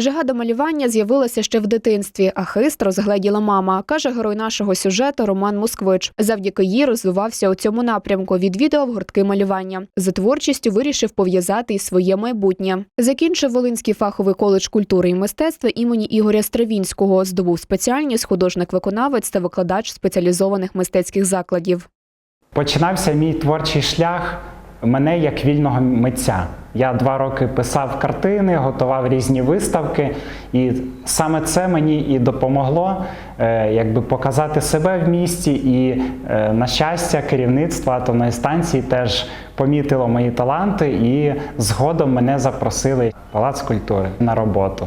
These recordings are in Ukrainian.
Жага до малювання з'явилася ще в дитинстві, а хист розгледіла мама, каже герой нашого сюжету Роман Москвич. Завдяки їй розвивався у цьому напрямку, відвідував гуртки малювання. За творчістю вирішив пов'язати і своє майбутнє. Закінчив Волинський фаховий коледж культури і мистецтва імені Ігоря Стравінського. Здобув спеціальність художник-виконавець та викладач спеціалізованих мистецьких закладів. Починався мій творчий шлях мене як вільного митця. Я два роки писав картини, готував різні виставки, і саме це мені і допомогло е, якби показати себе в місті. І, е, на щастя, керівництво атомної станції теж помітило мої таланти, і згодом мене запросили в Палац культури на роботу.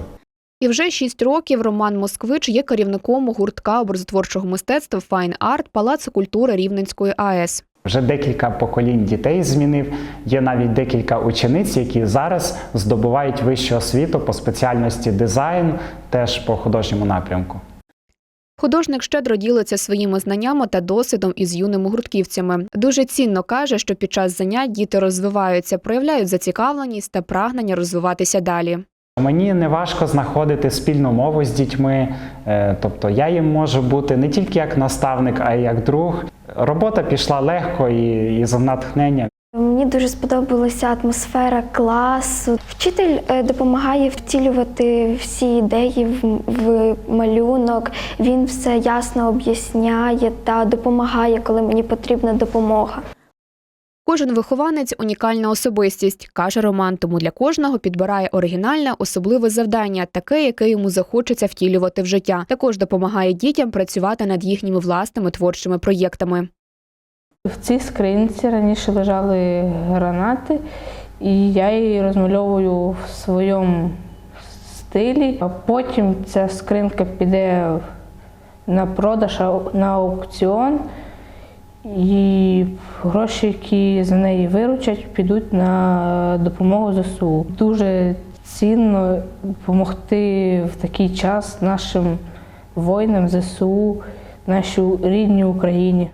І вже шість років Роман Москвич є керівником гуртка образотворчого мистецтва Fine Art Палацу культури Рівненської АЕС. Вже декілька поколінь дітей змінив. Є навіть декілька учениць, які зараз здобувають вищу освіту по спеціальності дизайн, теж по художньому напрямку. Художник щедро ділиться своїми знаннями та досвідом із юними гуртківцями. Дуже цінно каже, що під час занять діти розвиваються, проявляють зацікавленість та прагнення розвиватися далі. Мені не важко знаходити спільну мову з дітьми, е, тобто я їм можу бути не тільки як наставник, а й як друг. Робота пішла легко і, і за натхнення. Мені дуже сподобалася атмосфера класу. Вчитель е, допомагає втілювати всі ідеї в, в малюнок. Він все ясно об'ясняє та допомагає, коли мені потрібна допомога. Кожен вихованець унікальна особистість, каже Роман. Тому для кожного підбирає оригінальне, особливе завдання, таке, яке йому захочеться втілювати в життя. Також допомагає дітям працювати над їхніми власними творчими проєктами. В цій скринці раніше лежали гранати, і я її розмальовую в своєму стилі. А потім ця скринка піде на продаж на аукціон, і гроші, які за неї виручать, підуть на допомогу ЗСУ. Дуже цінно допомогти в такий час нашим воїнам ЗСУ, нашій рідній Україні.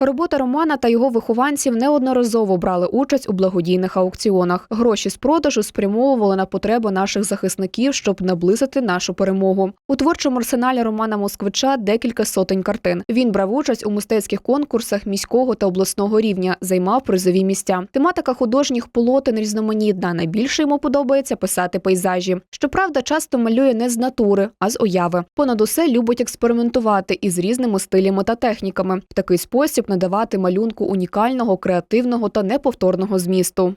Робота Романа та його вихованців неодноразово брали участь у благодійних аукціонах. Гроші з продажу спрямовували на потреби наших захисників, щоб наблизити нашу перемогу. У творчому арсеналі Романа Москвича декілька сотень картин. Він брав участь у мистецьких конкурсах міського та обласного рівня, займав призові місця. Тематика художніх полотен різноманітна. Найбільше йому подобається писати пейзажі. Щоправда, часто малює не з натури, а з уяви. Понад усе любить експериментувати із різними стилями та техніками. В такий спосіб надавати малюнку унікального, креативного та неповторного змісту.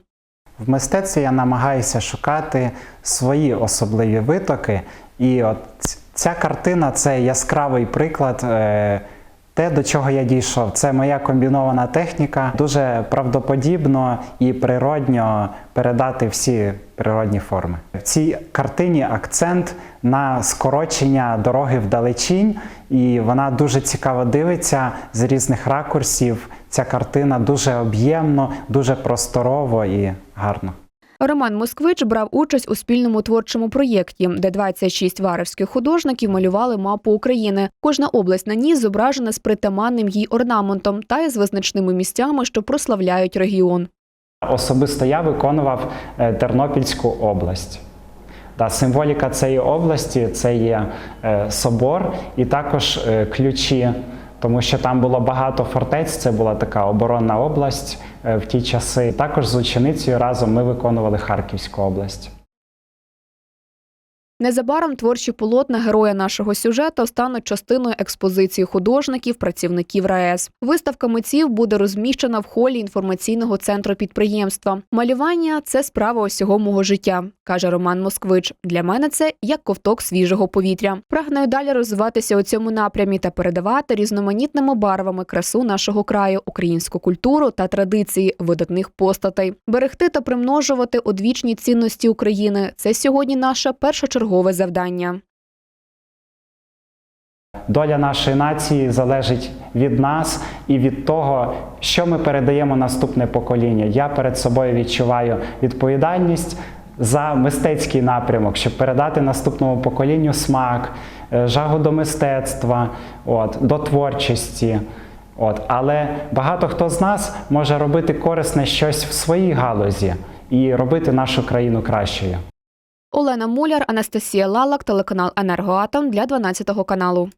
В мистецтві я намагаюся шукати свої особливі витоки. І от ця картина це яскравий приклад. е, Те, до чого я дійшов, це моя комбінована техніка. Дуже правдоподібно і природньо передати всі природні форми. В цій картині акцент на скорочення дороги вдалечінь, і вона дуже цікаво дивиться з різних ракурсів. Ця картина дуже об'ємно, дуже просторово і гарно. Роман Москвич брав участь у спільному творчому проєкті, де 26 варевських художників малювали мапу України. Кожна область на ній зображена з притаманним їй орнаментом та із визначними місцями, що прославляють регіон. Особисто я виконував е, Тернопільську область. Та символіка цієї області це є е, собор і також е, ключі, тому що там було багато фортець, це була така оборонна область е, в ті часи. Також з ученицею разом ми виконували Харківську область. Незабаром творчі полотна героя нашого сюжету стануть частиною експозиції художників, працівників РаЕС. Виставка митців буде розміщена в холі інформаційного центру підприємства. Малювання це справа усього мого життя, каже Роман Москвич. Для мене це як ковток свіжого повітря. Прагну й далі розвиватися у цьому напрямі та передавати різноманітними барвами красу нашого краю, українську культуру та традиції видатних постатей, берегти та примножувати одвічні цінності України. Це сьогодні наша наше першочергове завдання. Доля нашої нації залежить від нас і від того, що ми передаємо наступне покоління. Я перед собою відчуваю відповідальність за мистецький напрямок, щоб передати наступному поколінню смак, е, жагу до мистецтва, от, до творчості. От. Але багато хто з нас може робити корисне щось в своїй галузі і робити нашу країну кращою. Олена Муляр, Анастасія Лалак, телеканал Енергоатом для 12 каналу.